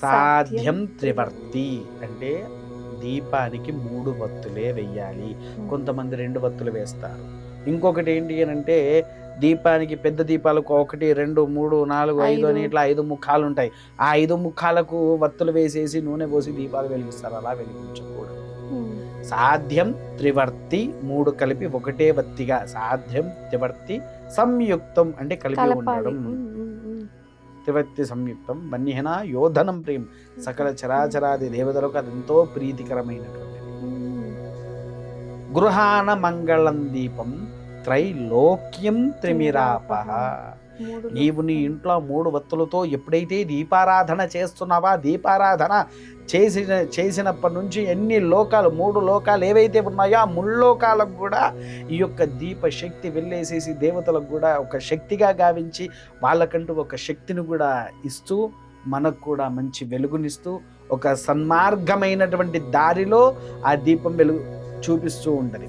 సాధ్యం త్రివర్తి. అంటే దీపానికి మూడు వత్తులే వెయ్యాలి. కొంతమంది రెండు వత్తులు వేస్తారు. ఇంకొకటి ఏంటి అని అంటే దీపానికి పెద్ద దీపాలకు ఒకటి రెండు మూడు నాలుగు ఐదు అని. ఇట్లా ఐదు ముఖాలు ఉంటాయి. ఆ ఐదు ముఖాలకు వత్తులు వేసేసి నూనె పోసి దీపాలు వెలిగిస్తారు. అలా వెలిగించకూడదు. సాధ్యం త్రివర్తి మూడు కలిపి ఒకటే వత్తిగా. సాధ్యం త్రివర్తి సంయుక్తం అంటే కలిపి ఉండడం. త్రివర్తి సంయుక్తం. మన్యహన యోధనం ప్రియం. సకల చరాచరాది దేవతలకు అది ఎంతో ప్రీతికరమైనటువంటిది. ఉమ్. గృహాన మంగళం దీపం. త్రైలోక్యం త్రిమిరాపహ మూడు నీవు నీ ఇంట్లో మూడు వత్తులతో ఎప్పుడైతే దీపారాధన చేస్తున్నావా దీపారాధన చేసిన చేసినప్పటి నుంచి ఎన్ని లోకాలు మూడు లోకాలు ఏవైతే ఉన్నాయో ఆ ముల్లోకాలకు కూడా ఈ యొక్క దీప శక్తి వెళ్ళేసేసి దేవతలకు కూడా ఒక శక్తిగా గావించి వాళ్ళకంటూ ఒక శక్తిని కూడా ఇస్తూ మనకు కూడా మంచి వెలుగునిస్తూ ఒక సన్మార్గమైనటువంటి దారిలో ఆ దీపం వెలుగు చూపిస్తూ ఉంటుంది